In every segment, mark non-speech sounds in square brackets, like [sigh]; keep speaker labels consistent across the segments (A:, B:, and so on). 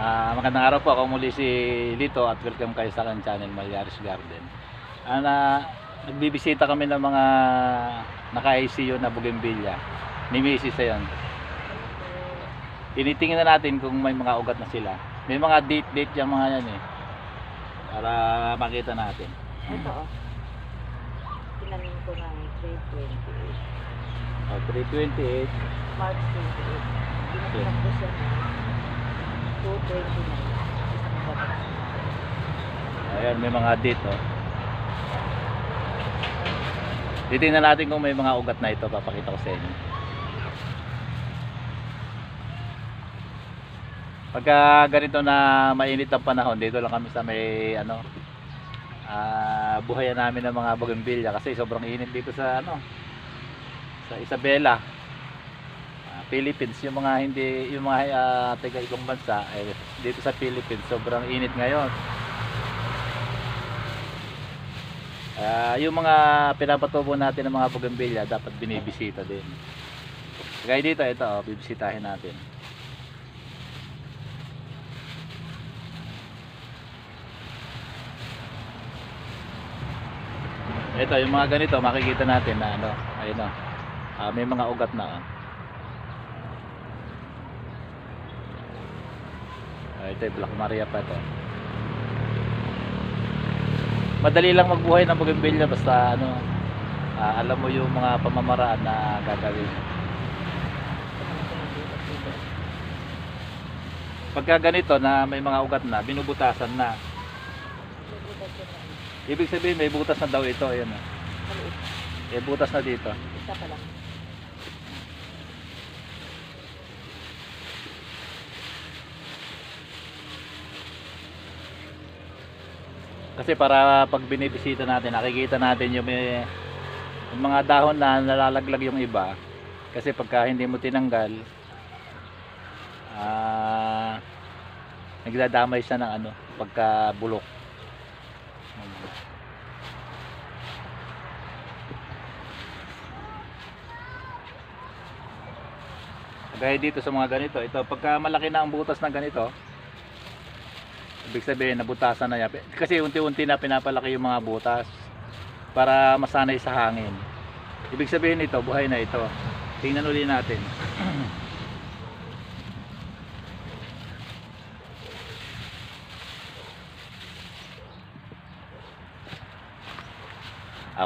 A: Ah, magandang araw po. Ako muli si Lito at welcome kayo sa aking channel Malyaris Garden. Ana, nagbibisita kami ng mga naka-ICU na bougainvillea. Ni Mrs. ayan. Tinitingnan na natin kung may mga ugat na sila. May mga date-date yung mga yan eh. Para makita natin.
B: Ito oh. Tinanim ko ng 328.
A: Oh, 328.
B: March 28. Pinatinak ko siya ng 229. Isang batas.
A: Ayan, may mga date oh. Titingnan natin kung may mga ugat na ito. Papakita ko sa inyo. Pagka ganito na mainit ang panahon, dito lang kami sa may ano, ah buhayan namin ng mga bougainvillea kasi sobrang init dito sa ano, sa Isabela. Philippines, yung mga hindi yung mga ah, taga ibang bansa eh, dito sa Philippines sobrang init ngayon. Ah, yung mga pinapatubo natin ng mga bougainvillea dapat binibisita din. Kaya dito ito, oh, bibisitahin natin. Ito, yung mga ganito, makikita natin na ano, ayun oh. Ah, may mga ugat na oh. Ito, yung Black Maria pa to. Madali lang magbuhay ng bougainvillea basta ano, ah, alam mo yung mga pamamaraan na gagawin. Pagka ganito na may mga ugat na, binubutasan na. Ibig sabihin may butas na daw ito, ayan. May butas na dito.
B: Isa pa lang.
A: Kasi para pag binibisita natin, nakikita natin yung, may, yung mga dahon na nalalaglag yung iba. Kasi pagka hindi mo tinanggal, ah nagdadamay siya ng ano, pagka bulok. Gaya dito sa mga ganito, ito pagka malaki na ang butas ng ganito, Ibig sabihin, nabutasan na yan. Kasi unti-unti na pinapalaki yung mga butas para masanay sa hangin. Ibig sabihin ito, buhay na ito. Tingnan uli natin. [clears throat]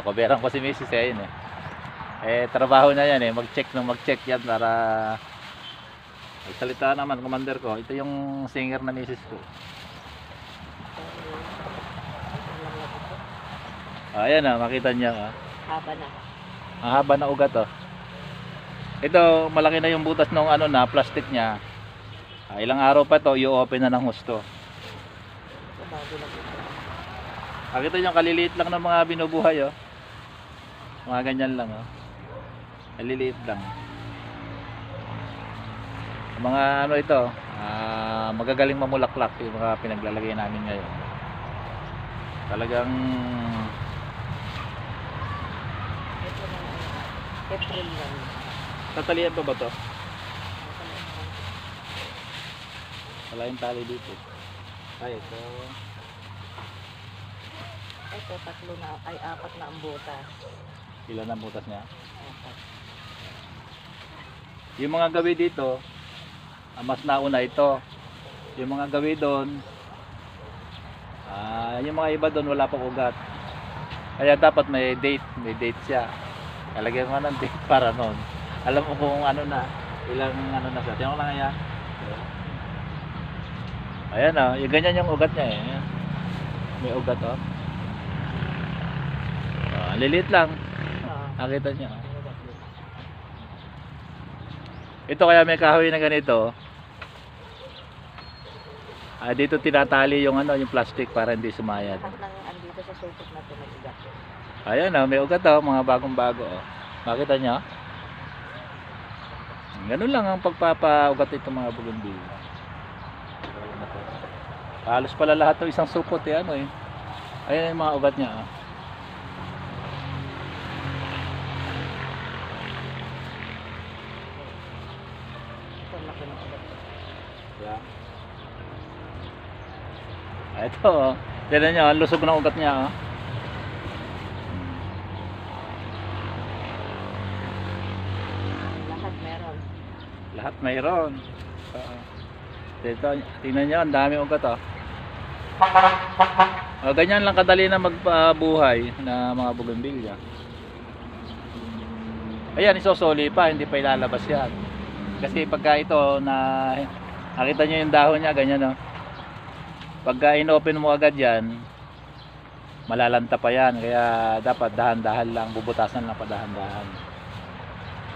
A: Ako, berang ko si Mrs. eh, yun eh. Eh, trabaho na yan eh. Mag-check nung mag-check yan para Magsalita naman, commander ko. Ito yung singer na Mrs. ko. Ah, Ayan na, makita niya. ah.
B: Haba na.
A: Ang haba na ugat oh. Ito, malaki na yung butas ng ano na, plastic niya. Ah, ilang araw pa to, i-open na ng
B: ito.
A: Nakita niyo, kaliliit lang ng mga binubuhay oh. Mga ganyan lang oh. Kaliliit lang. Mga ano ito, ah, magagaling mamulaklak yung mga pinaglalagay namin ngayon. Talagang
B: Ito na ano. April lang.
A: tatalian pa ba to? Wala yung tali dito. Ay, ito.
B: Ito tatlo na ay apat na ang butas.
A: Ilan ang butas niya?
B: Apat.
A: Yung mga gawi dito, mas nauna ito. Yung mga gawi doon, ah, yung mga iba doon wala pang ugat. Kaya dapat may date, may date siya. Kalagyan mo ng date para noon. Alam mo kung ano na, ilang ano na siya. Tingnan ko lang kaya. Ayan oh, yung ganyan yung ugat niya eh. May ugat oh. Ah, lilit lang.
B: Ah,
A: Nakita niyo. oh. Ito kaya may kahoy na ganito. Ah, dito tinatali yung ano, yung plastic para hindi sumayad.
B: lahat ng andito sa sultok na ito.
A: Ayan oh, may ugat oh, mga bagong-bago oh. Makita niyo? Ganun lang ang pagpapaugat ito mga bougainvillea. Halos pala lahat ng isang supot eh, ano eh. Ayan yung mga ugat niya oh. Yeah. Ito, oh. Tignan nyo, ang lusog ng ugat niya, oh.
B: Lahat meron.
A: Lahat mayroon. Oo. Dito, tingnan nyo, ang dami ugat, oh. Oh, ganyan lang kadali na magpabuhay na mga bougainvillea. Ayan, isosoli pa, hindi pa ilalabas yan. Kasi pagka ito na nakita nyo yung dahon niya, ganyan no. Pagka inopen mo agad yan, malalanta pa yan. Kaya dapat dahan-dahan lang, bubutasan lang padahan-dahan.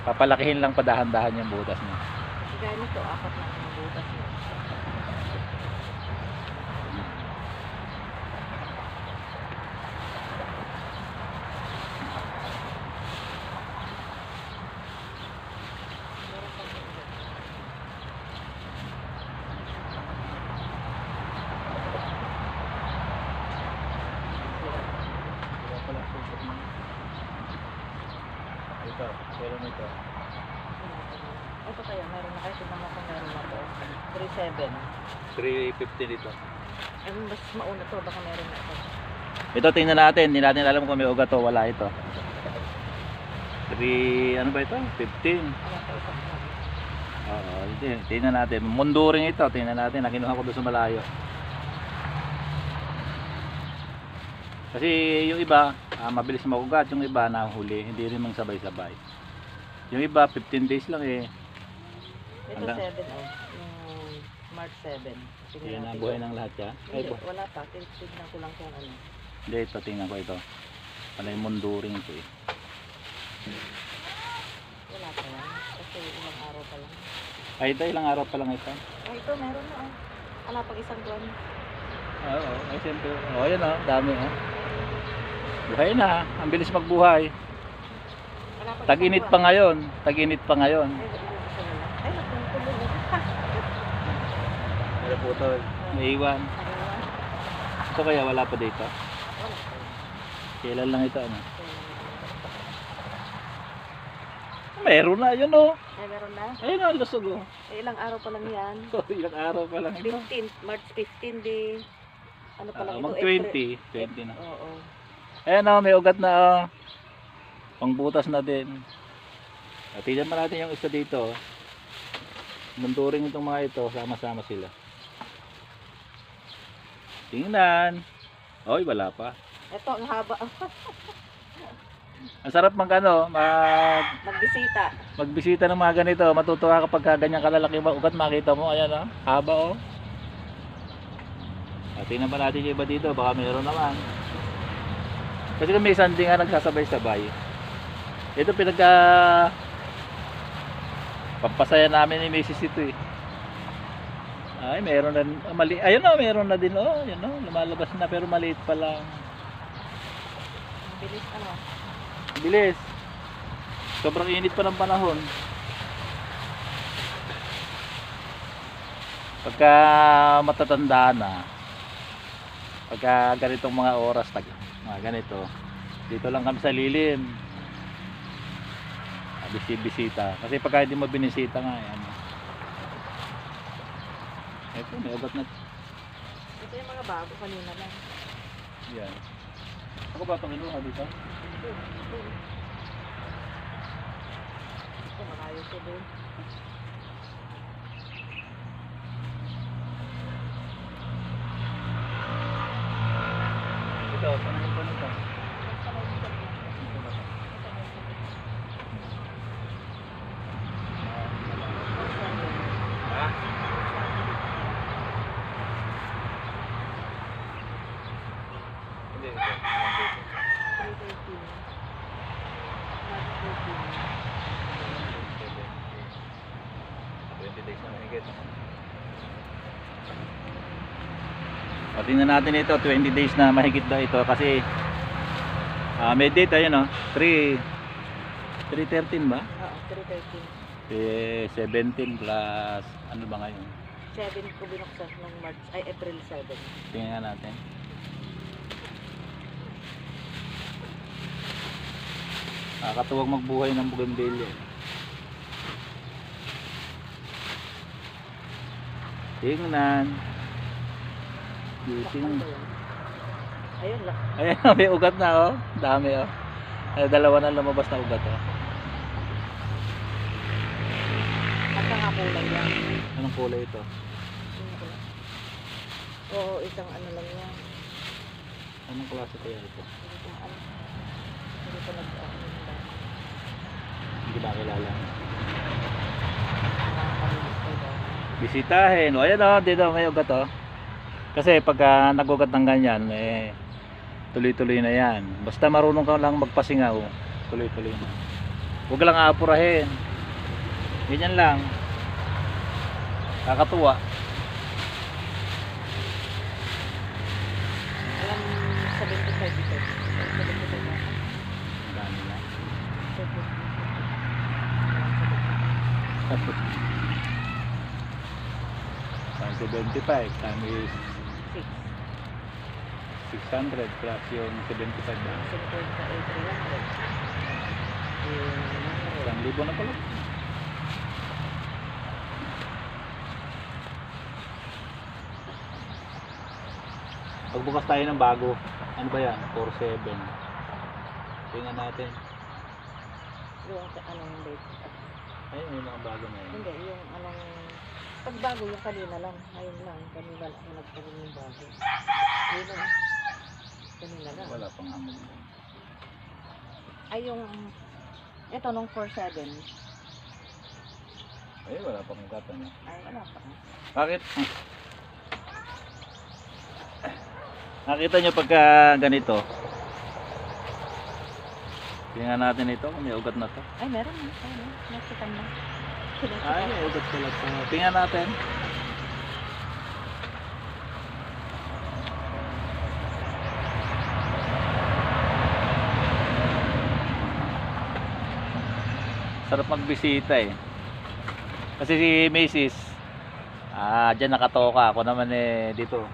A: Papalakihin lang padahan-dahan yung butas niya.
B: Gaya nito, apat na mga butas ugat.
A: Ito, meron. Ito
B: Tignan mo kung meron na to. 3.7.
A: 350 dito.
B: Ay, mas mauna to. Baka meron na ito.
A: Ito tingnan natin, hindi natin alam kung may ugat o wala ito. 3, ano ba ito? 15.
B: Ano pa ito?
A: Oo, hindi. Tingnan natin. Munduring ito, tingnan natin. Nakinuha ko doon sa malayo. Kasi yung iba, ah, mabilis makugat. Yung iba, nahuli. Hindi rin mang sabay-sabay. Yung iba, 15 days lang eh.
B: Ito
A: Hanggang-
B: 7 oh. Yung March 7. Tingnan
A: Yan
B: natin.
A: ang buhay ng lahat ya. Ay,
B: Hindi,
A: bu-
B: wala pa. Tin- Tignan ko lang kung ano.
A: Hindi, ito tingnan ko ito. Ano yung munduring ito eh.
B: Wala pa yan. Kasi ilang araw pa lang.
A: Ay, ito, ilang araw pa lang ito.
B: Oh, ito meron na oh. Wala pang isang buwan.
A: Oo, ay siyempre. Oo, yan o, dami o. Buhay na, ang bilis magbuhay.
B: Wala pang
A: Tag-init
B: isang
A: pa
B: buwan.
A: ngayon, tag-init pa ngayon.
B: Ay, wala pa wala. Ay, nagtungtuloy na.
A: Po ito, naiwan. Ito kaya wala pa dito. Kailan lang ito, ano? Meron na, yun o.
B: Ay, meron na.
A: Ayun o, lusog o.
B: Eh, ilang araw pa lang yan. [laughs]
A: ilang araw pa lang ito.
B: 15, March 15 di. Ano pa lang
A: Ah,
B: ito?
A: mag
B: April.
A: 20, 20 na.
B: Oo.
A: Ayan o, may ugat na o. Pangbutas na din. At tignan pa natin yung isa dito. oh. Munduring itong mga ito, sama-sama sila. Tingnan. Oy, wala pa.
B: Ito, ang haba.
A: Ang sarap mag ano, mag,
B: Magbisita.
A: magbisita ng mga ganito. Matutuwa kapag ka ganyan kalalaki yung ugat makita mo. Ayan o, haba o. At tingnan pa natin yung iba dito, baka mayroon naman. Kasi kung may sandi nga nagsasabay-sabay. Ito pinagka pampasaya namin ni Mrs. ito eh. Ay, meron na mali. Ayun na, meron na din oh. Ayun oh, lumalabas na pero maliit pa lang.
B: Ang bilis ano.
A: Bilis. Sobrang init pa ng panahon. Pagka matatanda na, pagka ganitong mga oras, tag, mga ganito, dito lang kami sa lilim. Bisi-bisita. Kasi pagka hindi mo binisita nga, yan. Ito, may ugat na.
B: Ito yung mga bago kanina lang.
A: Yan. Ako ba itong iluha dito?
B: Ito, ito. Ito, malayo ko doon.
A: Ito, panahon pa nito. Ha? Hindi, ito.
B: 313. March
A: 20 days na mahigit. O, tingnan natin ito, 20 days na mahigit daw ito kasi ah may date ayun oh, 3 313 ba?
B: 14. Oo, 313.
A: Eh, 17 plus ano ba ngayon?
B: 7 ko binuksan ng March, ay April 7.
A: Tingnan natin. Nakakatuwag magbuhay ng bougainvillea. Tingnan.
B: Ayun, lak.
A: Ayan, [laughs] may ugat na oh. Dami oh. Ay, dalawa na lumabas na ugat oh.
B: At nakakulay yan.
A: Anong kulay ito?
B: Kulay. Oo, isang ano lang yan.
A: Anong klase kaya ito?
B: Hindi ko ano. Hindi ko nag.
A: Hindi ba kilala? Bisitahin. O ayan oh, dito may ugat oh. Kasi pagka nagugat ng ganyan, eh, tuloy-tuloy na yan. Basta marunong ka lang magpasingaw, tuloy-tuloy na. Huwag lang aapurahin. Ganyan lang. Kakatuwa.
B: Alam, 75 ito. 75 na.
A: Ang dami na. 75 times is
B: 6.
A: 600 plus yung 75 na.
B: 300.
A: Isang libo na pala. Pagbukas tayo ng bago, ano ba yan? 47. Tingnan natin.
B: Yung anong date.
A: Ayun yung mga bago na yun.
B: Hindi, yung anong... Pag bago yung kanina lang. Ngayon lang. Kanina lang nagkaroon ng bago. Yun lang. Kanina lang.
A: Wala pang hamon.
B: Ay, yung... Ito, nung 4-7.
A: Ay, wala pang ugat ano.
B: Ay, wala pa.
A: Bakit? Nakita nyo pagka ganito. Tingnan natin ito kung may ugat na to.
B: Ay, meron. Ay. Nakita mo.
A: Ay, may ugat pala. Tingnan natin. Sarap magbisita eh. Kasi si Macy's, ah, dyan nakatoka. Ako naman eh, dito.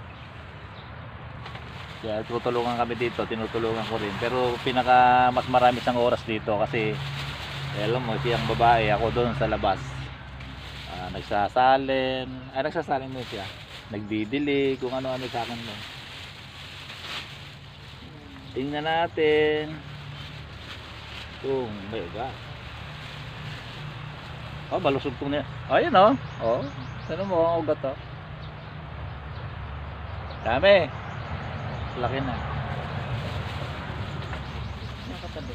A: Kaya tutulungan kami dito, tinutulungan ko rin. Pero pinaka mas marami siyang oras dito kasi eh, alam mo, siyang babae, ako doon sa labas. Ah, nagsasalin, ay nagsasalin din siya. Nagdidili, kung ano-ano sa akin mo. Tingnan natin. Kung may ugat. Oh, balusog ko na. Oh, yun oh. Oh, ano mo ang ugat oh. Dami. Laki na.
B: Nakatabi.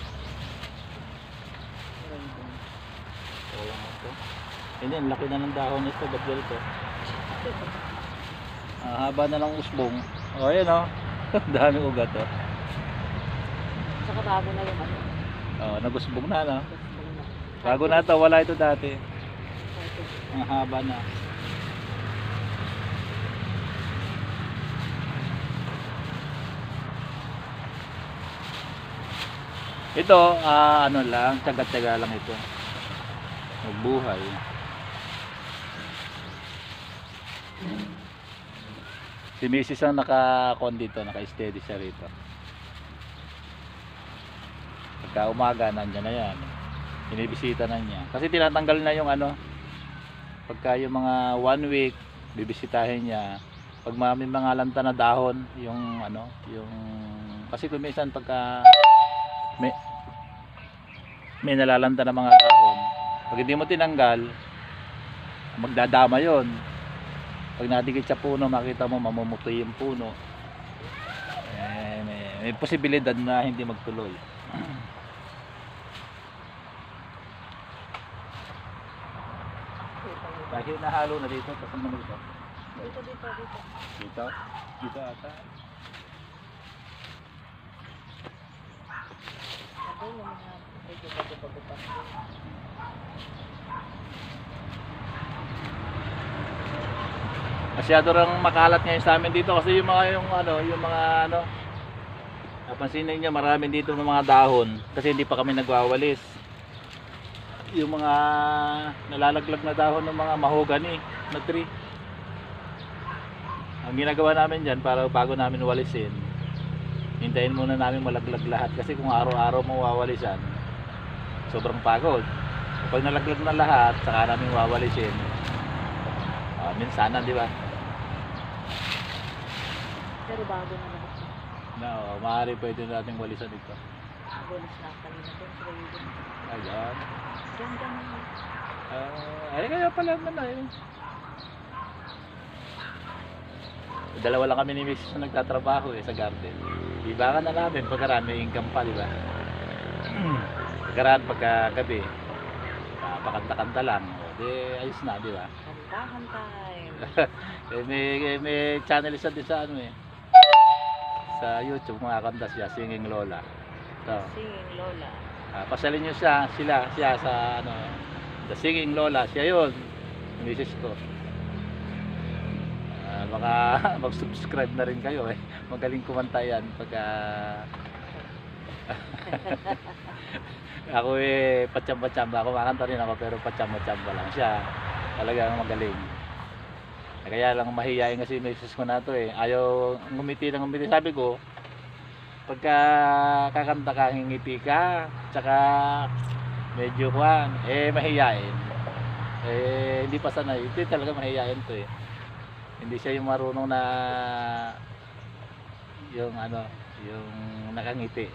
A: Wala nga ito. Hindi, ang laki na ng dahon nito. Ba't ganito? Ang haba na ng usbong. O, oh, yan o. [laughs] Dami ugat o.
B: Saka bago na yung ano.
A: Oh, nagusbong na no. Bago na to, wala ito dati. Ang haba na. Ito, ah, ano lang, tsaga-tsaga lang ito. Magbuhay. Si Mrs. ang naka-con dito, naka-steady siya rito. Pagka umaga, nandyan na yan. Binibisita na niya. Kasi tinatanggal na yung ano, pagka yung mga one week, bibisitahin niya. Pag ma- may mga lanta na dahon, yung ano, yung, kasi kung minsan pagka may, may nalalanta na mga dahon, pag hindi mo tinanggal, magdadama yon pag nadikit sa puno, makita mo mamumutoy yung puno. Eh, may, may posibilidad na hindi magtuloy. [clears throat] Dahil nahalo na dito, tapos naman dito.
B: Dito, dito, dito.
A: Dito? Dito ata.
B: Ako yung mga bago-bago pa.
A: Masyado rin makalat ngayon sa amin dito kasi yung mga yung ano, yung mga ano Napansinin niyo marami dito ng mga dahon kasi hindi pa kami nagwawalis. Yung mga nalalaglag na dahon ng mga mahogany na tree. Ang ginagawa namin diyan para bago namin walisin, hintayin muna namin malaglag lahat kasi kung araw-araw mo wawalisan, sobrang pagod. Pag nalaglag na lahat, saka namin wawalisin. Ah, minsanan, di ba?
B: Pero bago na lahat.
A: Na, oh, maaari pwede nating walisan ito.
B: Nagulis na kanina doon sa.
A: Ayan.
B: Diyan.
A: Ah, ay, kaya pala naman na yun. Dalawa lang kami ni Mrs. na nagtatrabaho eh sa garden. Iba ka na namin pagkaraan may income pa, di ba? pagkaraan pagka gabi, pakanta-kanta lang. O, di ayos na, di ba?
B: Kantahan time. [laughs]
A: Eh, may, eh, may channel isa din sa ano eh. Sa YouTube, mga kanta siya, Singing Lola. So,
B: Singing Lola.
A: Ah, pasalin nyo siya, sila, siya sa ano, The Singing Lola, siya yun, misis ko. Ah, baka [laughs] mag-subscribe na rin kayo eh. Magaling kumanta yan pagka [laughs] ako eh patsamba-tsamba, kumakanta rin ako pero patsamba-tsamba lang siya. Talagang magaling. Kaya lang mahihayin kasi misis ko na to eh. Ayaw ngumiti lang ngumiti. Sabi ko, pagka kakanta ka, ngingiti ka, tsaka medyo kuhan, eh mahihain. Eh, hindi pa sanay. Hindi talaga mahihain to eh. Hindi siya yung marunong na yung ano, yung nakangiti.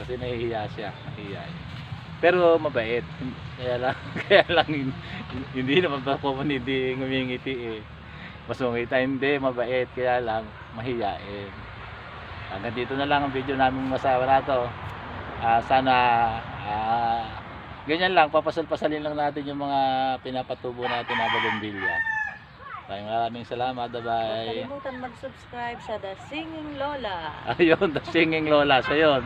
A: Kasi nahihiya siya, mahihain. Pero mabait. Kaya lang, [laughs] kaya lang hin- hindi naman pa ko hindi ngumingiti eh. Masungita, hindi, mabait. Kaya lang, mahihain. Hanggang dito na lang ang video namin masawa na to. Ah, sana ah, ganyan lang, papasal-pasalin lang natin yung mga pinapatubo natin na bagumbilya. Maraming maraming salamat.
B: Huwag
A: Bye-bye.
B: kalimutan mag-subscribe sa The Singing Lola.
A: Ayun, the singing lola. So yun.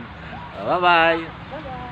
A: Bye-bye.
B: Bye-bye.